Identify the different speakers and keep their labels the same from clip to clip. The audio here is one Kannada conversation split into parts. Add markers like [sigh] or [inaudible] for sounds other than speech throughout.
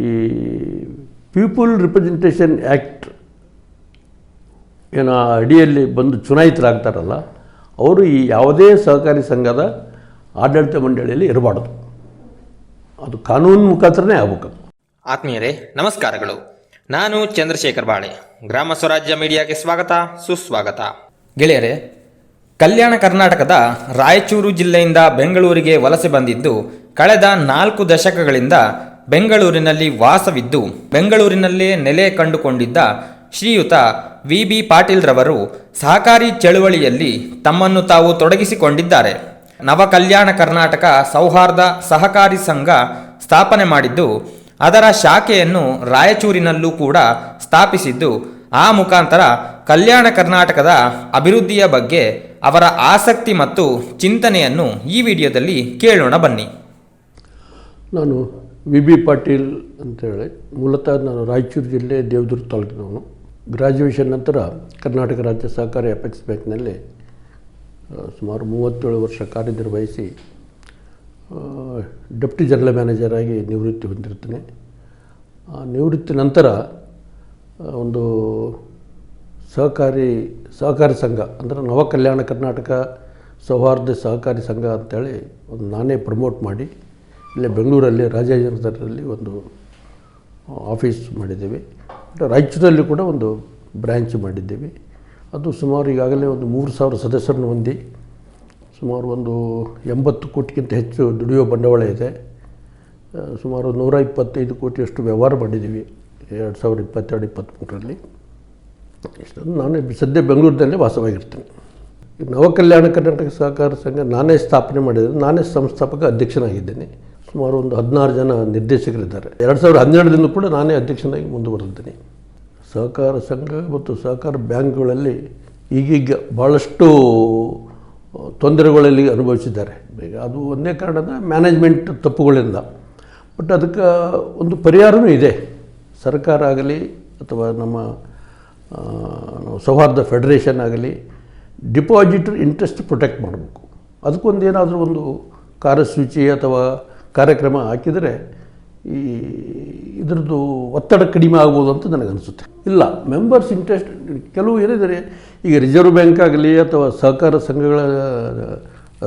Speaker 1: ಈ ಪೀಪಲ್ ರಿಪ್ರೆಸೆಂಟೇಷನ್ ಆ್ಯಕ್ಟ್ ಏನೋ ಅಡಿಯಲ್ಲಿ ಬಂದು ಚುನಾಯಿತರಾಗ್ತಾರಲ್ಲ, ಅವರು ಈ ಯಾವುದೇ ಸಹಕಾರಿ ಸಂಘದ ಆಡಳಿತ ಮಂಡಳಿಯಲ್ಲಿ ಇರಬಾರ್ದು. ಅದು ಕಾನೂನು ಮುಖಾಂತರನೇ ಆಗಬೇಕು.
Speaker 2: ಆತ್ಮೀಯರೇ, ನಮಸ್ಕಾರಗಳು. ನಾನು ಚಂದ್ರಶೇಖರ್ ಬಾಳೆ. ಗ್ರಾಮ ಸ್ವರಾಜ್ಯ ಮೀಡಿಯಾಗೆ ಸ್ವಾಗತ, ಸುಸ್ವಾಗತ. ಗೆಳೆಯರೇ, ಕಲ್ಯಾಣ ಕರ್ನಾಟಕದ ರಾಯಚೂರು ಜಿಲ್ಲೆಯಿಂದ ಬೆಂಗಳೂರಿಗೆ ವಲಸೆ ಬಂದಿದ್ದು, ಕಳೆದ ನಾಲ್ಕು ದಶಕಗಳಿಂದ ಬೆಂಗಳೂರಿನಲ್ಲಿ ವಾಸವಿದ್ದು, ಬೆಂಗಳೂರಿನಲ್ಲೇ ನೆಲೆ ಕಂಡುಕೊಂಡಿದ್ದ ಶ್ರೀಯುತ ವಿ. ಬಿ. ಪಾಟೀಲ್ ರವರು ಸಹಕಾರಿ ಚಳುವಳಿಯಲ್ಲಿ ತಮ್ಮನ್ನು ತಾವು ತೊಡಗಿಸಿಕೊಂಡಿದ್ದಾರೆ. ನವ ಕಲ್ಯಾಣ ಕರ್ನಾಟಕ ಸೌಹಾರ್ದ ಸಹಕಾರಿ ಸಂಘ ಸ್ಥಾಪನೆ ಮಾಡಿದ್ದು, ಅದರ ಶಾಖೆಯನ್ನು ರಾಯಚೂರಿನಲ್ಲೂ ಕೂಡ ಸ್ಥಾಪಿಸಿದ್ದು, ಆ ಮುಖಾಂತರ ಕಲ್ಯಾಣ ಕರ್ನಾಟಕದ ಅಭಿವೃದ್ಧಿಯ ಬಗ್ಗೆ ಅವರ ಆಸಕ್ತಿ ಮತ್ತು ಚಿಂತನೆಯನ್ನು ಈ ವಿಡಿಯೋದಲ್ಲಿ ಕೇಳೋಣ ಬನ್ನಿ.
Speaker 1: ನಾನು ವಿ ಬಿ ಪಾಟೀಲ್ ಅಂತೇಳಿ. ಮೂಲತಃ ನಾನು ರಾಯಚೂರು ಜಿಲ್ಲೆ ದೇವದುರ್ಗ ತಾಲೂಕಿನವನು. ಗ್ರ್ಯಾಜುಯೇಷನ್ ನಂತರ ಕರ್ನಾಟಕ ರಾಜ್ಯ ಸಹಕಾರಿ ಅಪೆಕ್ಸ್ ಬ್ಯಾಂಕ್ನಲ್ಲಿ ಸುಮಾರು ಮೂವತ್ತೇಳು ವರ್ಷ ಕಾರ್ಯನಿರ್ವಹಿಸಿ ಡೆಪ್ಟಿ ಜನರಲ್ ಮ್ಯಾನೇಜರ್ ಆಗಿ ನಿವೃತ್ತಿ ಹೊಂದಿರ್ತೇನೆ ನಿವೃತ್ತಿ ನಂತರ ಒಂದು ಸಹಕಾರಿ ಸಹಕಾರಿ ಸಂಘ, ಅಂದರೆ ನವ ಕಲ್ಯಾಣ ಕರ್ನಾಟಕ ಸೌಹಾರ್ದ ಸಹಕಾರಿ ಸಂಘ ಅಂತೇಳಿ ಒಂದು ನಾನೇ ಪ್ರಮೋಟ್ ಮಾಡಿ ಇಲ್ಲೇ ಬೆಂಗಳೂರಲ್ಲಿ ರಾಜಾಜಿನಗರದಲ್ಲಿ ಒಂದು ಆಫೀಸ್ ಮಾಡಿದ್ದೀವಿ. ರಾಯಚೂರಲ್ಲಿ ಕೂಡ ಒಂದು ಬ್ರ್ಯಾಂಚ್ ಮಾಡಿದ್ದೀವಿ. ಅದು ಸುಮಾರು ಈಗಾಗಲೇ ಒಂದು ಮೂರು ಸಾವಿರ ಸದಸ್ಯರನ್ನು ಹೊಂದಿ, ಸುಮಾರು ಒಂದು ಎಂಬತ್ತು ಕೋಟಿಗಿಂತ ಹೆಚ್ಚು ದುಡಿಯೋ ಬಂಡವಾಳ ಇದೆ. ಸುಮಾರು ನೂರ ಇಪ್ಪತ್ತೈದು ಕೋಟಿಯಷ್ಟು ವ್ಯವಹಾರ ಮಾಡಿದ್ದೀವಿ, ಎರಡು ಸಾವಿರ ಇಪ್ಪತ್ತೆರಡು, ಇಪ್ಪತ್ತ್ಮೂರರಲ್ಲಿ. ಇಷ್ಟೊಂದು ನಾನು ಸದ್ಯ ಬೆಂಗಳೂರಿನಲ್ಲೇ ವಾಸವಾಗಿರ್ತೇನೆ. ನವಕಲ್ಯಾಣ ನವ ಕಲ್ಯಾಣ ಕರ್ನಾಟಕ ಸಹಕಾರ ಸಂಘ ನಾನೇ ಸ್ಥಾಪನೆ ಮಾಡಿದರೆ ನಾನೇ ಸಂಸ್ಥಾಪಕ ಅಧ್ಯಕ್ಷನಾಗಿದ್ದೇನೆ. ಸುಮಾರು ಒಂದು ಹದಿನಾರು ಜನ ನಿರ್ದೇಶಕರಿದ್ದಾರೆ. ಎರಡು ಸಾವಿರದ ಹನ್ನೆರಡರಿಂದ ಕೂಡ ನಾನೇ ಅಧ್ಯಕ್ಷನಾಗಿ ಮುಂದುವರೆದಿದ್ದೀನಿ. ಸಹಕಾರ ಸಂಘ ಮತ್ತು ಸಹಕಾರ ಬ್ಯಾಂಕ್ಗಳಲ್ಲಿ ಈಗೀಗ ಭಾಳಷ್ಟು ತೊಂದರೆಗಳಲ್ಲಿ ಅನುಭವಿಸಿದ್ದಾರೆ. ಬೇಗ ಅದು ಒಂದೇ ಕಾರಣದ ಮ್ಯಾನೇಜ್ಮೆಂಟ್ ತಪ್ಪುಗಳಿಂದ. ಬಟ್ ಅದಕ್ಕೆ ಒಂದು ಪರಿಹಾರವೂ ಇದೆ. ಸರ್ಕಾರ ಆಗಲಿ ಅಥವಾ ನಮ್ಮ ಸೌಹಾರ್ದ ಫೆಡರೇಷನ್ ಆಗಲಿ ಡಿಪಾಸಿಟ್ರ್ ಇಂಟ್ರೆಸ್ಟ್ ಪ್ರೊಟೆಕ್ಟ್ ಮಾಡಬೇಕು. ಅದಕ್ಕೊಂದು ಏನಾದರೂ ಒಂದು ಕಾರ್ಯಸೂಚಿ ಅಥವಾ ಕಾರ್ಯಕ್ರಮ ಹಾಕಿದರೆ ಈ ಇದರದ್ದು ಒತ್ತಡ ಕಡಿಮೆ ಆಗ್ಬೋದು ಅಂತ ನನಗನ್ನಿಸುತ್ತೆ ಇಲ್ಲ ಮೆಂಬರ್ಸ್ ಇಂಟ್ರೆಸ್ಟ್ ಕೆಲವು ಏನಿದ್ದಾರೆ, ಈಗ ರಿಸರ್ವ್ ಬ್ಯಾಂಕ್ ಆಗಲಿ ಅಥವಾ ಸಹಕಾರ ಸಂಘಗಳ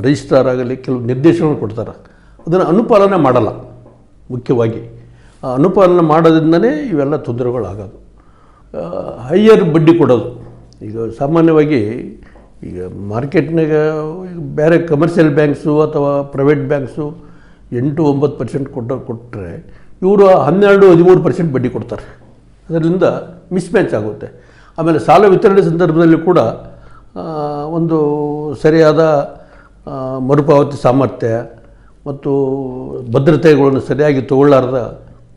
Speaker 1: ರಿಜಿಸ್ಟ್ರಾರ್ ಆಗಲಿ ಕೆಲವು ನಿರ್ದೇಶನಗಳು ಕೊಡ್ತಾರೆ. ಅದನ್ನು ಅನುಪಾಲನೆ ಮಾಡಲ್ಲ, ಮುಖ್ಯವಾಗಿ. ಆ ಅನುಪಾಲನೆ ಮಾಡೋದ್ರಿಂದನೇ ಇವೆಲ್ಲ ತೊಂದರೆಗಳಾಗೋದು. ಹೈಯರ್ ಬಡ್ಡಿ ಕೊಡೋದು. ಈಗ ಸಾಮಾನ್ಯವಾಗಿ ಈಗ ಮಾರ್ಕೆಟ್ನಾಗ ಬೇರೆ ಕಮರ್ಷಿಯಲ್ ಬ್ಯಾಂಕ್ಸು ಅಥವಾ ಪ್ರೈವೇಟ್ ಬ್ಯಾಂಕ್ಸು ಎಂಟು ಒಂಬತ್ತು ಪರ್ಸೆಂಟ್ ಕೊಟ್ಟ ಕೊಟ್ಟರೆ ಇವರು ಹನ್ನೆರಡು ಹದಿಮೂರು ಪರ್ಸೆಂಟ್ ಬಡ್ಡಿ ಕೊಡ್ತಾರೆ. ಅದರಿಂದ ಮಿಸ್ಮ್ಯಾಚ್ ಆಗುತ್ತೆ. ಆಮೇಲೆ ಸಾಲ ವಿತರಣೆ ಸಂದರ್ಭದಲ್ಲಿ ಕೂಡ ಒಂದು ಸರಿಯಾದ ಮರುಪಾವತಿ ಸಾಮರ್ಥ್ಯ ಮತ್ತು ಭದ್ರತೆಗಳನ್ನು ಸರಿಯಾಗಿ ತಗೊಳ್ಳಾರ್ದ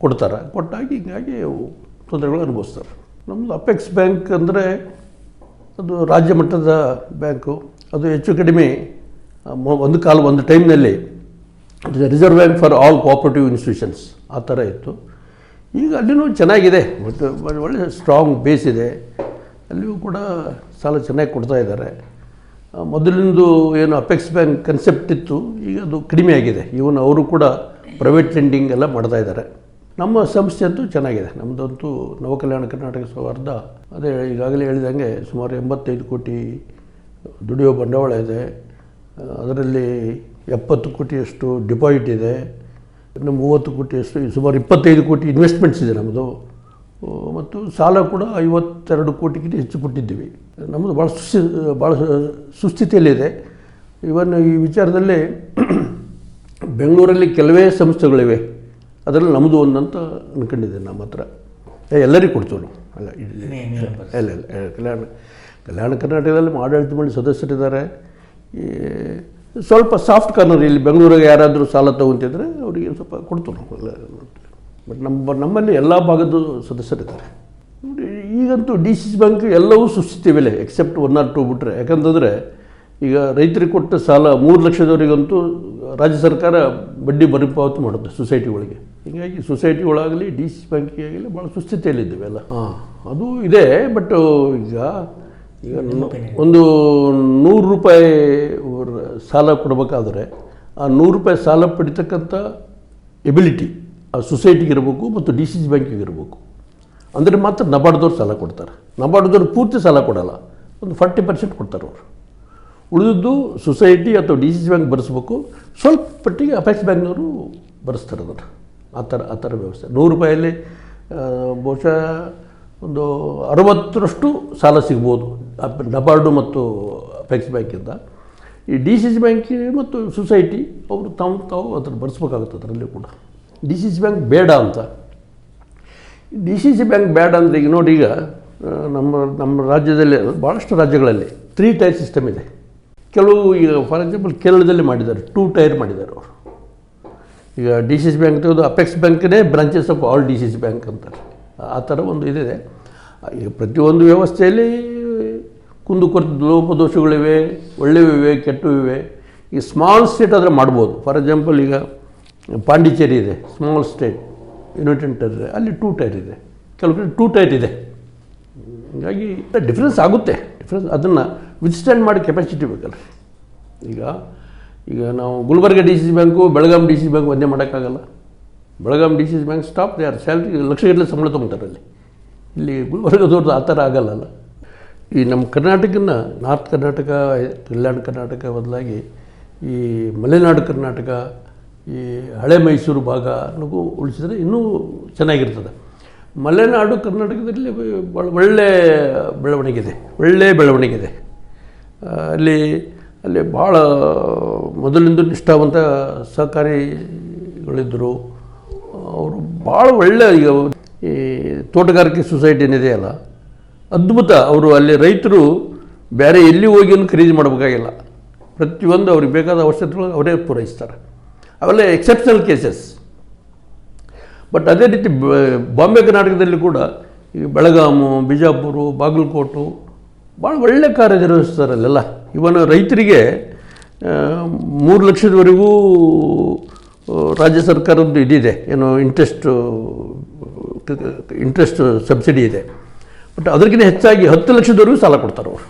Speaker 1: ಕೊಡ್ತಾರೆ. ಕೊಟ್ಟಾಗಿ ಹೀಗಾಗಿ ತೊಂದರೆಗಳು ಅನುಭವಿಸ್ತಾರೆ. ನಮ್ಮದು ಅಪೆಕ್ಸ್ ಬ್ಯಾಂಕ್ ಅಂದರೆ ಅದು ರಾಜ್ಯ ಮಟ್ಟದ ಬ್ಯಾಂಕು. ಅದು ಹೆಚ್ಚು ಕಡಿಮೆ ಒಂದು ಕಾಲ, ಒಂದು ಟೈಮ್ನಲ್ಲಿ Reserve Bank for all cooperative institutions ಆ ಥರ ಇತ್ತು. ಈಗ ಅಲ್ಲಿನೂ ಚೆನ್ನಾಗಿದೆ. ಮತ್ತು ಒಳ್ಳೆ- ಸ್ಟ್ರಾಂಗ್ ಬೇಸ್ ಇದೆ. ಅಲ್ಲಿಯೂ ಕೂಡ ಸಾಲ ಚೆನ್ನಾಗಿ ಕೊಡ್ತಾ ಇದ್ದಾರೆ. ಮೊದಲಿಂದು ಏನು ಅಪೆಕ್ಸ್ ಬ್ಯಾಂಕ್ ಕನ್ಸೆಪ್ಟ್ ಇತ್ತು. ಈಗ ಅದು ಕಡಿಮೆ ಆಗಿದೆ. ಈವನ್ ಅವರು ಕೂಡ ಪ್ರೈವೇಟ್ ಲೆಂಡಿಂಗ್ ಎಲ್ಲ ಮಾಡ್ತಾ ಇದ್ದಾರೆ. ನಮ್ಮ ಸಂಸ್ಥೆ ಅಂತೂ ಚೆನ್ನಾಗಿದೆ. ನಮ್ಮದಂತೂ ನವಕಲ್ಯಾಣ ಕರ್ನಾಟಕ ಸೌಹಾರ್ದ. ಅದೇ ಈಗಾಗಲೇ ಹೇಳಿದಂಗೆ ಸುಮಾರು ಎಂಬತ್ತೈದು ಕೋಟಿ ದುಡಿಯೋ ಬಂಡವಾಳ ಇದೆ. ಅದರಲ್ಲಿ ಎಪ್ಪತ್ತು ಕೋಟಿಯಷ್ಟು ಡಿಪಾಸಿಟ್ ಇದೆ ಇನ್ನು ಮೂವತ್ತು ಕೋಟಿಯಷ್ಟು ಸುಮಾರು ಇಪ್ಪತ್ತೈದು ಕೋಟಿ ಇನ್ವೆಸ್ಟ್ಮೆಂಟ್ಸ್ ಇದೆ ನಮ್ಮದು. ಮತ್ತು ಸಾಲ ಕೂಡ ಐವತ್ತೆರಡು ಕೋಟಿಗಿಂತ ಹೆಚ್ಚು ಕೊಟ್ಟಿದ್ದೀವಿ. ನಮ್ಮದು ಭಾಳ ಸುಸ್ಥಿ ಭಾಳ ಸುಸ್ಥಿತಿಯಲ್ಲಿದೆ ಇವನ್ ಈ ವಿಚಾರದಲ್ಲಿ [clears throat] ಬೆಂಗಳೂರಲ್ಲಿ ಕೆಲವೇ ಸಂಸ್ಥೆಗಳಿವೆ. ಅದರಲ್ಲಿ ನಮ್ಮದು ಒಂದಂತ ಅಂದ್ಕೊಂಡಿದ್ದೇನೆ ನಮ್ಮ ಹತ್ರ. ಏ, ಎಲ್ಲರಿಗೂ ಕೊಡ್ತೀವಿ ನಾವು ಅಲ್ಲ ಇಲ್ಲ, ಕಲ್ಯಾಣ ಕಲ್ಯಾಣ ಕರ್ನಾಟಕದಲ್ಲಿ ಆಡಳಿತ ಮಂಡಳಿ ಸದಸ್ಯರಿದ್ದಾರೆ. ಈ ಸ್ವಲ್ಪ ಸಾಫ್ಟ್ ಕಾರ್ನರ್ ಇಲ್ಲಿ ಬೆಂಗಳೂರಿಗೆ ಯಾರಾದರೂ ಸಾಲ ತಗೊಂತಿದ್ರೆ ಅವರಿಗೆ ಸ್ವಲ್ಪ ಕೊಡ್ತು ನಾವು. ಬಟ್ ನಮ್ಮ ನಮ್ಮಲ್ಲಿ ಎಲ್ಲ ಭಾಗದ ಸದಸ್ಯರಿದ್ದಾರೆ. ಈಗಂತೂ ಡಿ ಸಿ ಸಿ ಬ್ಯಾಂಕ್ ಎಲ್ಲವೂ ಸುಸ್ಥಿತಿವಿಲ್ಲ ಎಕ್ಸೆಪ್ಟ್ ಒನ್ ಆರ್ ಟು ಬಿಟ್ಟರೆ ಯಾಕಂತಂದರೆ ಈಗ ರೈತರಿಗೆ ಕೊಟ್ಟ ಸಾಲ ಮೂರು ಲಕ್ಷದವರಿಗಂತೂ ರಾಜ್ಯ ಸರ್ಕಾರ ಬಡ್ಡಿ ಮರುಪಾವತಿ ಮಾಡುತ್ತೆ ಸೊಸೈಟಿ ಒಳಗೆ. ಹೀಗಾಗಿ ಸೊಸೈಟಿ ಸೊಸೈಟಿಗಳಾಗಲಿ ಡಿ ಸಿ ಬ್ಯಾಂಕಿಗೆ ಆಗಲಿ ಭಾಳ ಸುಸ್ಥಿತಿಯಲ್ಲಿದ್ದೇವೆ ಎಲ್ಲ. ಹಾಂ. ಅದು ಇದೆ ಬಟ್ ಈಗ ಈಗ ಒಂದು ನೂರು ರೂಪಾಯಿ ಸಾಲ ಕೊಡಬೇಕಾದ್ರೆ ಆ ನೂರು ರೂಪಾಯಿ ಸಾಲ ಪಡಿತಕ್ಕಂಥ ಎಬಿಲಿಟಿ ಆ ಸೊಸೈಟಿಗೆ ಇರಬೇಕು ಮತ್ತು ಡಿ ಸಿ ಸಿ ಬ್ಯಾಂಕಿಗೆ ಇರಬೇಕು. ಅಂದರೆ ಮಾತ್ರ ನಬಾರ್ಡ್ದವ್ರು ಸಾಲ ಕೊಡ್ತಾರೆ. ನಬಾರ್ಡ್ದವ್ರು ಪೂರ್ತಿ ಸಾಲ ಕೊಡಲ್ಲ. ಒಂದು ಫಾರ್ಟಿ ಪರ್ಸೆಂಟ್ ಕೊಡ್ತಾರೆ ಅವರು. ಉಳಿದದ್ದು ಸೊಸೈಟಿ ಅಥವಾ ಡಿ ಸಿ ಸಿ ಬ್ಯಾಂಕ್ ಬರೆಸ್ಬೇಕು. ಸ್ವಲ್ಪ ಪಟ್ಟಿಗೆ ಅಪೆಕ್ಸ್ ಬ್ಯಾಂಕ್ನವರು ಬರೆಸ್ತಾರೆ ಅದನ್ನು. ಆ ಥರ ಆ ಥರ ವ್ಯವಸ್ಥೆ. ನೂರು ರೂಪಾಯಲ್ಲಿ ಬಹುಶಃ ಒಂದು ಅರವತ್ತರಷ್ಟು ಸಾಲ ಸಿಗ್ಬೋದು. ನಬಾರ್ಡು ಮತ್ತು ಅಪೆಕ್ಸ್ ಬ್ಯಾಂಕಿಂದ ಈ ಡಿ ಸಿ ಸಿ ಬ್ಯಾಂಕ್ ಮತ್ತು ಸೊಸೈಟಿ ಅವರು ತಾವು ತಾವು ಅದನ್ನು ಬರೆಸ್ಬೇಕಾಗುತ್ತೆ ಅದರಲ್ಲಿ ಕೂಡ. ಡಿ ಸಿ ಸಿ ಬ್ಯಾಂಕ್ ಬೇಡ ಅಂತ. ಡಿ ಸಿ ಸಿ ಬ್ಯಾಂಕ್ ಬೇಡ ಅಂದರೆ ಈಗ ನೋಡಿ ಈಗ ನಮ್ಮ ನಮ್ಮ ರಾಜ್ಯದಲ್ಲಿ ಭಾಳಷ್ಟು ರಾಜ್ಯಗಳಲ್ಲಿ ತ್ರೀ ಟೈರ್ ಸಿಸ್ಟಮ್ ಇದೆ. ಕೆಲವು ಈಗ ಫಾರ್ ಎಕ್ಸಾಂಪಲ್ ಕೇರಳದಲ್ಲಿ ಮಾಡಿದ್ದಾರೆ ಟೂ ಟೈರ್ ಮಾಡಿದ್ದಾರೆ ಅವರು. ಈಗ ಡಿ ಸಿ ಸಿ ಬ್ಯಾಂಕ್ ತೆಗೆದು apex ಬ್ಯಾಂಕ್ನೇ branches of all D C C bank ಅಂತಾರೆ. ಆ ಥರ ಒಂದು ಇದಿದೆ. ಈಗ ಪ್ರತಿಯೊಂದು ವ್ಯವಸ್ಥೆಯಲ್ಲಿ ಕುಂದುಕೊರತೆ ಲೋಪದೋಷಗಳಿವೆ ಒಳ್ಳೆಯವಿವೆ ಕೆಟ್ಟವಿವೆ. ಈ ಸ್ಮಾಲ್ ಸ್ಟೇಟ್ ಆದರೆ ಮಾಡ್ಬೋದು. ಫಾರ್ ಎಕ್ಸಾಂಪಲ್ ಈಗ ಪಾಂಡಿಚೇರಿ ಇದೆ ಸ್ಮಾಲ್ ಸ್ಟೇಟ್ ಯುನೈಟೆಡ್ ಟೆರಿಟರಿ ಅಲ್ಲಿ ಟೂ ಟೈರ್ ಇದೆ. ಕೆಲವು ಕಡೆ ಟೂ ಟೈರ್ ಇದೆ. ಹೀಗಾಗಿ ಡಿಫ್ರೆನ್ಸ್ ಆಗುತ್ತೆ. ಡಿಫ್ರೆನ್ಸ್ ಅದನ್ನು ವಿತ್ಸ್ಟ್ಯಾಂಡ್ ಮಾಡಿ ಕೆಪಾಸಿಟಿ ಬೇಕಲ್ಲ ಈಗ ಈಗ ನಾವು Gulbarga D C C bank Belgaum D C C bank ಒಂದೇ ಮಾಡೋಕ್ಕಾಗಲ್ಲ. Belgaum D C C bank staff ಯಾರು ಸ್ಯಾಲ್ರಿ ಲಕ್ಷಗಟ್ಟಲೆ ಸಂಬಳ ತೊಗೊತಾರೆ ಅಲ್ಲಿ. ಇಲ್ಲಿ ಗುಲ್ಬರ್ಗದವ್ರದ್ದು ಆ ಥರ ಆಗಲ್ಲಲ್ಲ ಈ ನಮ್ಮ ಕರ್ನಾಟಕನ, ನಾರ್ತ್ ಕರ್ನಾಟಕ ಕಲ್ಯಾಣ ಕರ್ನಾಟಕ ಬದಲಾಗಿ ಈ ಮಲೆನಾಡು ಕರ್ನಾಟಕ, ಈ ಹಳೆ ಮೈಸೂರು ಭಾಗ ನಗೂ ಉಳಿಸಿದ್ರೆ ಇನ್ನೂ ಚೆನ್ನಾಗಿರ್ತದೆ. ಮಲೆನಾಡು ಕರ್ನಾಟಕದಲ್ಲಿ ಭಾಳ ಒಳ್ಳೆ ಬೆಳವಣಿಗೆ ಇದೆ, ಒಳ್ಳೆ ಬೆಳವಣಿಗೆ ಇದೆ. ಅಲ್ಲಿ ಅಲ್ಲಿ ಭಾಳ ಮೊದಲಿಂದ ನಿಷ್ಠಾವಂತ ಸಹಕಾರಿಗಳಿದ್ದರು. ಅವರು ಭಾಳ ಒಳ್ಳೆ ಈಗ ಈ ತೋಟಗಾರಿಕೆ ಸೊಸೈಟಿ ಏನಿದೆಯಲ್ಲ ಅದ್ಭುತ. ಅವರು ಅಲ್ಲಿ ರೈತರು ಬೇರೆ ಎಲ್ಲಿ ಹೋಗಿ ಖರೀದಿ ಮಾಡಬೇಕಾಗಿಲ್ಲ. ಪ್ರತಿಯೊಂದು ಅವ್ರಿಗೆ ಬೇಕಾದ ಅವಶ್ಯಕತೆಗಳು ಅವರೇ ಪೂರೈಸ್ತಾರೆ. ಅವೆಲ್ಲ ಎಕ್ಸೆಪ್ಷನಲ್ ಕೇಸಸ್ ಬಟ್ ಅದೇ ರೀತಿ ಬಾಂಬೆ ಕರ್ನಾಟಕದಲ್ಲಿ ಕೂಡ ಈ ಬೆಳಗಾಮು, ಬಿಜಾಪುರ, ಬಾಗಲಕೋಟು ಭಾಳ ಒಳ್ಳೆ ಕಾರ್ಯನಿರ್ವಹಿಸ್ತಾರೆ ಅಲ್ಲೆಲ್ಲ. ಇವನ್ ರೈತರಿಗೆ ಮೂರು ಲಕ್ಷದವರೆಗೂ ರಾಜ್ಯ ಸರ್ಕಾರದ್ದು ಇದಿದೆ. ಏನು ಇಂಟ್ರೆಸ್ಟು ಇಂಟ್ರೆಸ್ಟ್ ಸಬ್ಸಿಡಿ ಇದೆ. ಬಟ್ ಅದಕ್ಕಿಂತ ಹೆಚ್ಚಾಗಿ ಹತ್ತು ಲಕ್ಷದವರೆಗೂ ಸಾಲ ಕೊಡ್ತಾರೆ ಅವರು.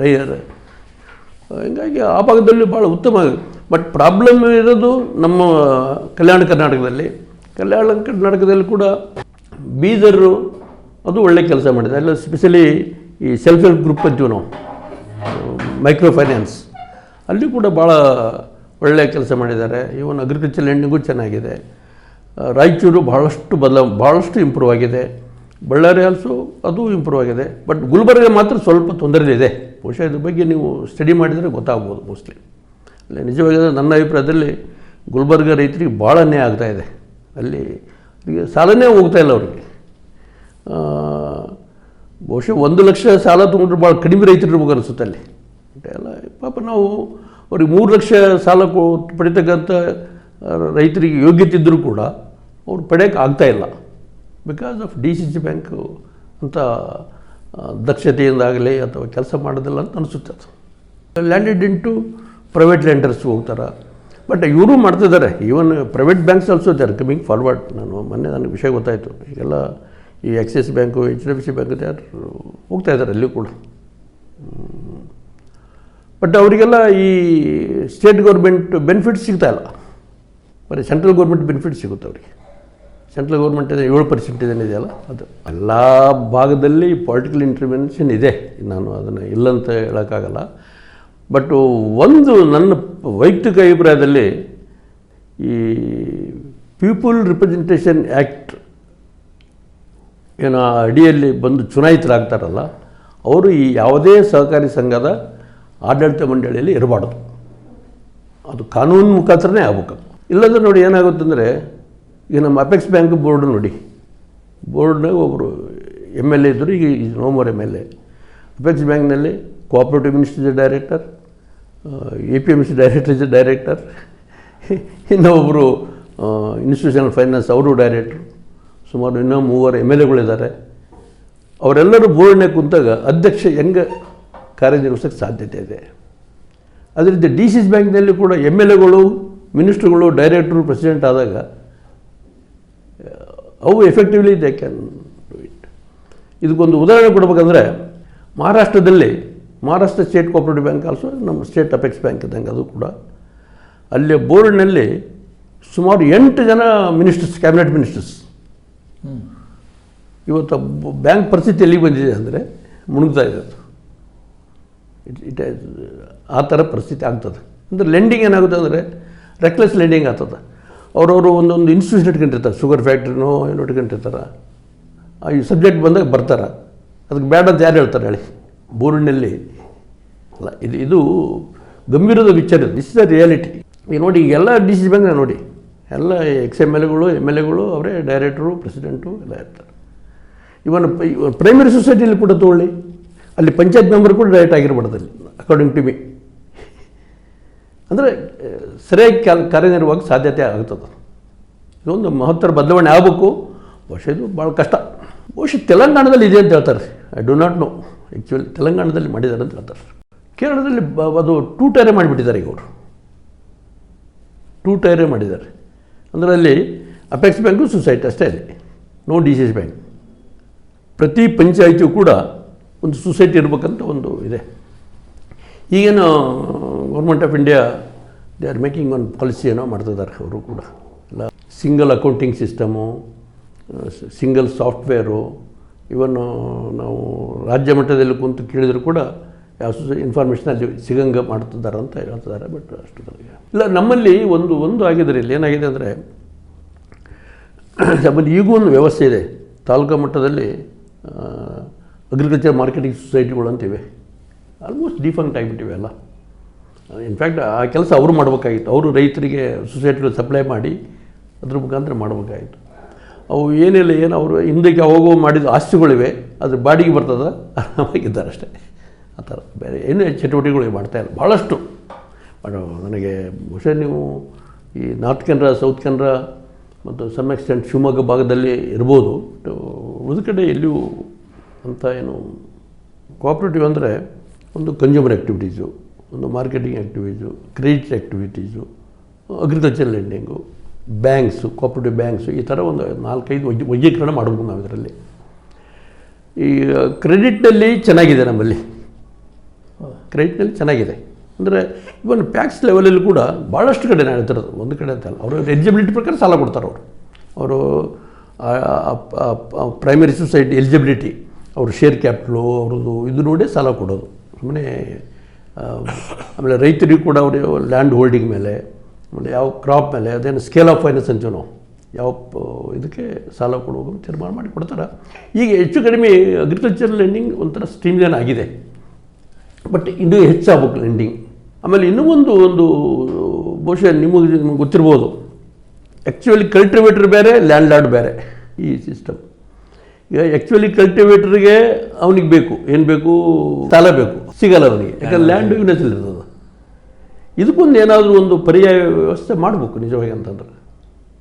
Speaker 1: ರೈಯರ್ ಹೀಗಾಗಿ ಆ ಭಾಗದಲ್ಲಿ ಭಾಳ ಉತ್ತಮ. ಬಟ್ ಪ್ರಾಬ್ಲಮ್ ಇರೋದು ನಮ್ಮ ಕಲ್ಯಾಣ ಕರ್ನಾಟಕದಲ್ಲಿ. ಕಲ್ಯಾಣ ಕರ್ನಾಟಕದಲ್ಲಿ ಕೂಡ ಬೀದರು ಅದು ಒಳ್ಳೆ ಕೆಲಸ ಮಾಡಿದೆ. ಅಲ್ಲ ಸ್ಪೆಷಲಿ ಈ ಸೆಲ್ಫ್ ಹೆಲ್ಪ್ ಗ್ರೂಪ್ ಅಂತೀವಿ ನಾವು ಮೈಕ್ರೋ ಫೈನಾನ್ಸ್ ಅಲ್ಲಿ ಕೂಡ ಭಾಳ ಒಳ್ಳೆಯ ಕೆಲಸ ಮಾಡಿದ್ದಾರೆ. ಇವನ್ ಅಗ್ರಿಕಲ್ಚರ್ ಲ್ಯಾಂಡಿಂಗು ಚೆನ್ನಾಗಿದೆ. ರಾಯಚೂರು ಭಾಳಷ್ಟು ಬದಲ ಭಾಳಷ್ಟು ಇಂಪ್ರೂವ್ ಆಗಿದೆ. ಬಳ್ಳಾರಿ ಆಲ್ಸೋ ಅದು ಇಂಪ್ರೂವ್ ಆಗಿದೆ. ಬಟ್ ಗುಲ್ಬರ್ಗ ಮಾತ್ರ ಸ್ವಲ್ಪ ತೊಂದರೆ ಇದೆ. ಬಹುಶಃ ಇದ್ರ ಬಗ್ಗೆ ನೀವು ಸ್ಟಡಿ ಮಾಡಿದರೆ ಗೊತ್ತಾಗ್ಬೋದು ಮೋಸ್ಟ್ಲಿ ಅಲ್ಲಿ, ನಿಜವಾಗಿ ನನ್ನ ಅಭಿಪ್ರಾಯದಲ್ಲಿ ಗುಲ್ಬರ್ಗ ರೈತರಿಗೆ ಭಾಳ ಅನ್ಯಾಯ ಆಗ್ತಾ ಇದೆ. ಅಲ್ಲಿ ಸಾಲನೇ ಹೋಗ್ತಾ ಇಲ್ಲ ಅವರಿಗೆ. ಬಹುಶಃ ಒಂದು ಲಕ್ಷ ಸಾಲ ತೊಗೊಂಡ್ರೆ ಭಾಳ ಕಡಿಮೆ ರೈತರು ಇರ್ಬೇಕು ಅನಿಸುತ್ತೆ ಅಲ್ಲಿ. ಎಲ್ಲ ಪಾಪ ನಾವು ಅವ್ರಿಗೆ ಮೂರು ಲಕ್ಷ ಸಾಲ ಕೊ, ಪಡಿತಕ್ಕಂಥ ರೈತರಿಗೆ ಯೋಗ್ಯತೆ ಇದ್ದರೂ ಕೂಡ ಅವ್ರು ಪಡೆಯೋಕ್ಕೆ ಆಗ್ತಾ ಇಲ್ಲ. Because of D C C bank ಅಂತ ದಕ್ಷತೆಯಿಂದಾಗಲಿ ಅಥವಾ ಕೆಲಸ ಮಾಡೋದಿಲ್ಲ ಅಂತ ಅನಿಸುತ್ತೆ ಅದು. ಲ್ಯಾಂಡೆಡ್ ಇಂಟು ಪ್ರೈವೇಟ್ ಲ್ಯಾಂಡರ್ಸ್ ಹೋಗ್ತಾರೆ. ಬಟ್ ಇವರು ಮಾಡ್ತಿದ್ದಾರೆ. Even private banks also they are coming forward ನಾನು ಮೊನ್ನೆ ನನಗೆ ವಿಷಯ ಗೊತ್ತಾಯಿತು. ಈಗೆಲ್ಲ ಈ Axis bank H D F C bank ಯಾರು ಹೋಗ್ತಾ ಇದ್ದಾರೆ ಅಲ್ಲಿ ಕೂಡ. ಬಟ್ ಅವರಿಗೆಲ್ಲ ಈ ಸ್ಟೇಟ್ ಗೌರ್ಮೆಂಟ್ ಬೆನಿಫಿಟ್ ಸಿಗ್ತಾ ಇಲ್ಲ. ಬರೀ ಸೆಂಟ್ರಲ್ ಗೌರ್ಮೆಂಟ್ ಬೆನಿಫಿಟ್ ಸಿಗುತ್ತೆ ಅವರಿಗೆ. ಸೆಂಟ್ರಲ್ ಗೌರ್ಮೆಂಟ್ ಏಳು ಪರ್ಸೆಂಟ್ ಇದೆಯಲ್ಲ ಅದು ಎಲ್ಲ ಭಾಗದಲ್ಲಿ ಪೊಲಿಟಿಕಲ್ ಇಂಟರ್ವೆನ್ಷನ್ ಇದೆ. ನಾನು ಅದನ್ನು ಇಲ್ಲಂತ ಹೇಳೋಕ್ಕಾಗಲ್ಲ. ಬಟ್ ಒಂದು ನನ್ನ ವೈಯಕ್ತಿಕ ಅಭಿಪ್ರಾಯದಲ್ಲಿ ಈ ಪೀಪಲ್ ರಿಪ್ರೆಸೆಂಟೇಷನ್ ಆ್ಯಕ್ಟ್ ಏನು ಅಡಿಯಲ್ಲಿ ಬಂದು ಚುನಾಯಿತರಾಗ್ತಾರಲ್ಲ, ಅವರು ಈ ಯಾವುದೇ ಸಹಕಾರಿ ಸಂಘದ ಆಡಳಿತ ಮಂಡಳಿಯಲ್ಲಿ ಇರಬಾರ್ದು. ಅದು ಕಾನೂನು ಮುಖಾಂತರನೇ ಆಗ್ಬೇಕು. ಇಲ್ಲಾಂದ್ರೆ ನೋಡಿ ಏನಾಗುತ್ತೆ ಅಂದರೆ ಈಗ ನಮ್ಮ ಅಪೆಕ್ಸ್ ಬ್ಯಾಂಕ್ ಬೋರ್ಡ್ ನೋಡಿ. ಬೋರ್ಡ್ನಾಗ ಒಬ್ಬರು ಎಂ ಎಲ್ ಎ ಇದ್ದರು ಈಗ is no M L A apex ಬ್ಯಾಂಕ್ನಲ್ಲಿ cooperative ministry director A P M C director is director ಇನ್ನೊಬ್ಬರು ಇನ್ಸ್ಟಿಟ್ಯೂಷನಲ್ ಫೈನಾನ್ಸ್ ಅವರು ಡೈರೆಕ್ಟ್ರು ಸುಮಾರು ಇನ್ನೂ ಮೂವರು ಎಂ ಎಲ್ ಎಗಳಿದ್ದಾರೆ ಅವರೆಲ್ಲರೂ ಬೋರ್ಡ್ನೇ ಕುಂತಾಗ ಅಧ್ಯಕ್ಷ ಹೆಂಗೆ ಕಾರ್ಯನಿರ್ವಹಿಸೋಕ್ಕೆ ಸಾಧ್ಯತೆ ಇದೆ. ಅದರಿಂದ ಡಿ ಸಿ ಸಿ ಬ್ಯಾಂಕ್ನಲ್ಲಿ ಕೂಡ ಎಂ ಎಲ್ ಎಗಳು ಮಿನಿಸ್ಟ್ರುಗಳು ಡೈರೆಕ್ಟ್ರು ಪ್ರೆಸಿಡೆಂಟ್ ಆದಾಗ ಅವು effectively they can do it ಇದಕ್ಕೊಂದು ಉದಾಹರಣೆ ಕೊಡ್ಬೇಕಂದ್ರೆ ಮಹಾರಾಷ್ಟ್ರದಲ್ಲಿ Maharashtra state cooperative bank also ನಮ್ಮ ಸ್ಟೇಟ್ ಅಪೆಕ್ಸ್ ಬ್ಯಾಂಕ್ ಇದ್ದಂಗೆ ಅದು ಕೂಡ. ಅಲ್ಲಿ ಬೋರ್ಡ್ನಲ್ಲಿ ಸುಮಾರು ಎಂಟು ಜನ ಮಿನಿಸ್ಟರ್ಸ್ ಕ್ಯಾಬಿನೆಟ್ ಮಿನಿಸ್ಟರ್ಸ್ ಇವತ್ತು ಬ್ಯಾಂಕ್ ಪರಿಸ್ಥಿತಿ ಎಲ್ಲಿಗೆ ಬಂದಿದೆ ಅಂದರೆ ಮುಣುಗ್ತಾ ಇದೆ ಅದು. ಇಟ್ ಇಟ್ ಆ ಥರ ಪರಿಸ್ಥಿತಿ ಆಗ್ತದೆ. ಅಂದರೆ ಲೆಂಡಿಂಗ್ ಏನಾಗುತ್ತೆ ಅಂದರೆ ರೆಕ್ಲೆಸ್ ಲೆಂಡಿಂಗ್ ಆಗ್ತದೆ. ಅವರವರು ಒಂದೊಂದು ಇನ್ಸ್ಟಿಟ್ಯೂಷನ್ ಇಟ್ಕೊಂಡಿರ್ತಾರೆ, ಶುಗರ್ ಫ್ಯಾಕ್ಟ್ರಿನೋ ಏನೋ ಇಟ್ಕೊಂಡಿರ್ತಾರೆ. ಈ ಸಬ್ಜೆಕ್ಟ್ ಬಂದಾಗ ಬರ್ತಾರೆ. ಅದಕ್ಕೆ ಬೇಡ ಅಂತ ಯಾರು ಹೇಳ್ತಾರೆ ಹೇಳಿ? ಬೋರ್ಡ್ನಲ್ಲಿ ಅಲ್ಲ, ಇದು ಇದು ಗಂಭೀರದ ವಿಚಾರ ದಿಸ್ ಇಸ್ ದ ರಿಯಾಲಿಟಿ ಈಗ ನೋಡಿ, ಈಗ ಎಲ್ಲ ಡಿ ಸಿ ಬ್ಯಾಂಕ್ನ ನೋಡಿ, ಎಲ್ಲ ಎಕ್ಸ್ ಎಂ ಎಲ್ ಎಗಳು ಎಂ ಎಲ್ ಎಗಳು ಅವರೇ ಡೈರೆಕ್ಟ್ರು ಪ್ರೆಸಿಡೆಂಟು ಎಲ್ಲ ಇರ್ತಾರೆ. ಇವನ್ ಪ್ರೈಮರಿ ಸೊಸೈಟಿಯಲ್ಲಿ ಕೂಡ ತಗೊಳ್ಳಿ. ಅಲ್ಲಿ ಪಂಚಾಯತ್ ಮೆಂಬರ್ ಕೂಡ ಡೈರೆಕ್ಟ್ ಆಗಿರ್ಬಾರ್ದು ಅಲ್ಲಿ ಅಕಾರ್ಡಿಂಗ್ ಟು ಮಿ ಅಂದರೆ ಸರಿಯಾಗಿ ಕ್ಯಾಲ್ ಕಾರ್ಯನಿರ್ವಹಕ್ಕೆ ಸಾಧ್ಯತೆ ಆಗ್ತದೆ ಇದೊಂದು ಮಹತ್ತರ ಬದಲಾವಣೆ ಆಗಬೇಕು. ಬಹುಶಃ ಇದು ಭಾಳ ಕಷ್ಟ. ಬಹುಶಃ ತೆಲಂಗಾಣದಲ್ಲಿ ಇದೆ ಅಂತ ಹೇಳ್ತಾರೆ. I do not know actually ತೆಲಂಗಾಣದಲ್ಲಿ ಮಾಡಿದ್ದಾರೆ ಅಂತ ಹೇಳ್ತಾರೆ. ಕೇರಳದಲ್ಲಿ ಬ, ಅದು ಟೂ ಟೈರೇ ಮಾಡಿಬಿಟ್ಟಿದ್ದಾರೆ ಈಗ ಅವರು. ಟೂ ಟೈರೇ ಮಾಡಿದ್ದಾರೆ. ಅಂದರೆ ಅಲ್ಲಿ ಅಪೆಕ್ಸ್ ಬ್ಯಾಂಕು ಸೊಸೈಟಿ ಅಷ್ಟೇ ಅಲ್ಲಿ no D C S bank ಪ್ರತಿ ಪಂಚಾಯಿತಿಯು ಕೂಡ ಒಂದು ಸೊಸೈಟಿ ಇರಬೇಕಂತ ಒಂದು ಇದೆ. ಈಗೇನು government of India they are making one policy ಏನೋ ಮಾಡ್ತಿದ್ದಾರೆ ಅವರು ಕೂಡ. ಎಲ್ಲ single accounting system single software ಇವನ್ನು ನಾವು ರಾಜ್ಯ ಮಟ್ಟದಲ್ಲಿ ಕುಂತು ಕೇಳಿದರೂ ಕೂಡ ಯಾವ ಇನ್ಫಾರ್ಮೇಷನ್ ಅಲ್ಲಿ ಸಿಗಂಗ ಮಾಡ್ತಿದ್ದಾರೆ ಅಂತ ಹೇಳ್ತಿದ್ದಾರೆ ಬಟ್ ಅಷ್ಟು ನನಗೆ ಇಲ್ಲ. ನಮ್ಮಲ್ಲಿ ಒಂದು ಒಂದು ಆಗಿದೆ ಇಲ್ಲಿ ಏನಾಗಿದೆ ಅಂದರೆ, [clears throat] ನಮ್ಮಲ್ಲಿ ಈಗೂ ಒಂದು ವ್ಯವಸ್ಥೆ ಇದೆ. ತಾಲೂಕು ಮಟ್ಟದಲ್ಲಿ ಅಗ್ರಿಕಲ್ಚರ್ ಮಾರ್ಕೆಟಿಂಗ್ ಸೊಸೈಟಿಗಳು ಅಂತಿವೆ ಆಲ್ಮೋಸ್ಟ್ ಡಿಫಂಕ್ಟ್ ಆಗಿಬಿಟ್ಟಿವೆ ಎಲ್ಲ ಇನ್ಫ್ಯಾಕ್ಟ್ ಆ ಕೆಲಸ ಅವರು ಮಾಡಬೇಕಾಗಿತ್ತು. ಅವರು ರೈತರಿಗೆ ಸೊಸೈಟಿಗಳು ಸಪ್ಲೈ ಮಾಡಿ ಅದ್ರ ಮುಖಾಂತರ ಮಾಡಬೇಕಾಗಿತ್ತು. ಅವು ಏನಿಲ್ಲ ಏನು ಅವರು ಹಿಂದಕ್ಕೆ ಹೋಗೋ ಮಾಡಿದ ಆಸ್ತಿಗಳಿವೆ, ಅದ್ರ ಬಾಡಿಗೆ ಬರ್ತದ, ಆರಾಮಾಗಿದ್ದಾರೆ ಅಷ್ಟೇ. ಆ ಥರ. ಬೇರೆ ಏನೂ ಚಟುವಟಿಕೆಗಳು ಮಾಡ್ತಾಯಿಲ್ಲ ಭಾಳಷ್ಟು ಬಟ್ ನನಗೆ ಬಹುಶಃ ನೀವು ಈ ನಾರ್ತ್ ಕೆನರಾ ಸೌತ್ ಕೆನರಾ ಮತ್ತು ಸಮ್ ಎಕ್ಸ್ಟೆಂಟ್ ಶಿವಮೊಗ್ಗ ಭಾಗದಲ್ಲಿ ಇರ್ಬೋದು. ಉಳಿದ ಕಡೆ ಎಲ್ಲಿಯೂ ಅಂತ ಏನು ಕೋಆಪ್ರೇಟಿವ್ ಅಂದರೆ ಒಂದು ಕನ್ಸ್ಯೂಮರ್ ಆ್ಯಕ್ಟಿವಿಟೀಸು ಒಂದು marketing activities credit activities agriculture lending banks cooperative banks ಈ ಥರ ಒಂದು ನಾಲ್ಕೈದು ವೈ ವರ್ಗೀಕರಣ ಮಾಡ್ಬೋದು ನಾವು ಇದರಲ್ಲಿ. ಈ ಕ್ರೆಡಿಟ್ನಲ್ಲಿ ಚೆನ್ನಾಗಿದೆ ನಮ್ಮಲ್ಲಿ. ಕ್ರೆಡಿಟ್ನಲ್ಲಿ ಚೆನ್ನಾಗಿದೆ. ಅಂದರೆ ಇವನ್ ಪ್ಯಾಕ್ಸ್ ಲೆವೆಲಲ್ಲಿ ಕೂಡ ಭಾಳಷ್ಟು ಕಡೆ ನಾನು ಹೇಳ್ತಿರೋದು, ಒಂದು ಕಡೆ ಅಂತಲ್ಲ ಅವರು ಎಲಿಜಿಬಿಲಿಟಿ ಪ್ರಕಾರ ಸಾಲ ಕೊಡ್ತಾರೆ ಅವರು. ಅವರು ಪ್ರೈಮರಿ ಸೊಸೈಟಿ ಎಲಿಜಿಬಿಲಿಟಿ ಅವರು ಶೇರ್ ಕ್ಯಾಪಿಟಲು ಅವ್ರದ್ದು ಇದು ನೋಡಿ ಸಾಲ ಕೊಡೋದು. ಸುಮ್ಮನೆ ಆಮೇಲೆ ರೈತರಿಗೂ ಕೂಡ ಅವರು ಲ್ಯಾಂಡ್ ಹೋಲ್ಡಿಂಗ್ ಮೇಲೆ, ಆಮೇಲೆ ಯಾವ ಕ್ರಾಪ್ ಮೇಲೆ, ಅದೇನು ಸ್ಕೇಲ್ ಆಫ್ ಫೈನಾನ್ಸ್ ಅಂತೀವಿ ನಾವು ಯಾವ ಇದಕ್ಕೆ ಸಾಲ ಕೊಡುವಾಗ ತೀರ್ಮಾನ ಮಾಡಿ ಕೊಡ್ತಾರೆ. ಈಗ ಹೆಚ್ಚು ಕಡಿಮೆ ಅಗ್ರಿಕಲ್ಚರ್ ಲೆಂಡಿಂಗ್ ಒಂಥರ ಸ್ಟ್ರೀಮ್ಲೈನ್ ಆಗಿದೆ. ಬಟ್ ಇನ್ನೂ ಹೆಚ್ಚಾಗಬೇಕು ಲೆಂಡಿಂಗ್ ಆಮೇಲೆ ಇನ್ನೂ ಒಂದು ಒಂದು, ಬಹುಶಃ ನಿಮಗೆ, ನಿಮ್ಗೆ ಗೊತ್ತಿರ್ಬೋದು. ಆ್ಯಕ್ಚುಲಿ ಕಲ್ಟಿವೇಟರ್ ಬೇರೆ ಲ್ಯಾಂಡ್ ಲಾರ್ಡ್ ಬೇರೆ, ಈ ಸಿಸ್ಟಮ್ ಈಗ ಆ್ಯಕ್ಚುಲಿ ಕಲ್ಟಿವೇಟರ್ಗೆ ಅವನಿಗೆ ಬೇಕು. ಏನು ಬೇಕು? ಸಾಲ ಬೇಕು. ಸಿಗಲ್ಲ ಅವನಿಗೆ. ಯಾಕಂದ್ರೆ ಲ್ಯಾಂಡ್ ಯೂನಸ್ ಇರ್ತದೆ ಇದಕ್ಕೊಂದು ಏನಾದರೂ ಒಂದು ಪರ್ಯಾಯ ವ್ಯವಸ್ಥೆ ಮಾಡಬೇಕು ನಿಜವಾಗಿ ಅಂತಂದ್ರೆ.